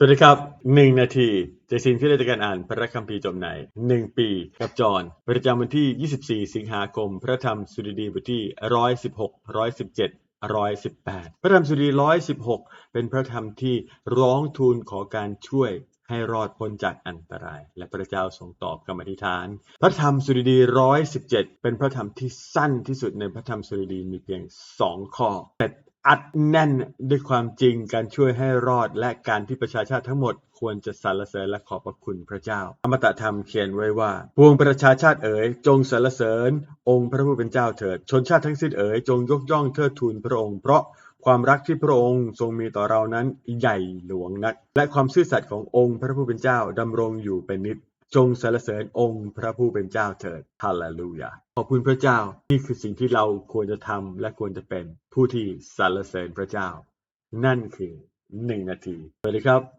สวัสดีครับหนึ่งนาทีเจสินที่ได้จาการอ่านพระคัมภีร์จบในหนึ่งปี กับจอนประจำวันที่ 24 สิงหาคม พระธรรมสุดีบทที่ 116 117 118พระธรรมสุดี116เป็นพระธรรมที่ร้องทูลขอการช่วยให้รอดพ้นจากอันตราย และพระเจ้าทรงตอบคำอธิษฐาน พระธรรมสุดี117เป็นพระธรรมที่สั้นที่สุดในพระธรรมสุดีมีเพียงสองข้อแต่ อัดแน่นด้วยความจริง การช่วยให้รอด และการที่ประชาชาติทั้งหมดควรจะสรรเสริญและขอบพระคุณพระเจ้า อมตะธรรมเขียนไว้ว่า พวงประชาชาติเอ๋ย จงสรรเสริญ องค์พระผู้เป็นเจ้าเถิด ชนชาติทั้งสิ้นเอ๋ย จงยกย่องเทิดทูนพระองค์ เพราะความรักที่พระองค์ทรงมีต่อเรานั้นใหญ่หลวงนัก และความซื่อสัตย์ขององค์พระผู้เป็นเจ้าดำรงอยู่เป็นนิจ จงสรรเสริญองค์พระผู้เป็นเจ้าเถิดฮาเลลูยาขอบคุณพระเจ้านี่คือสิ่งที่เราควรจะทำและควรจะเป็นผู้ที่สรรเสริญพระเจ้า นั่นคือหนึ่งนาทีสวัสดีครับ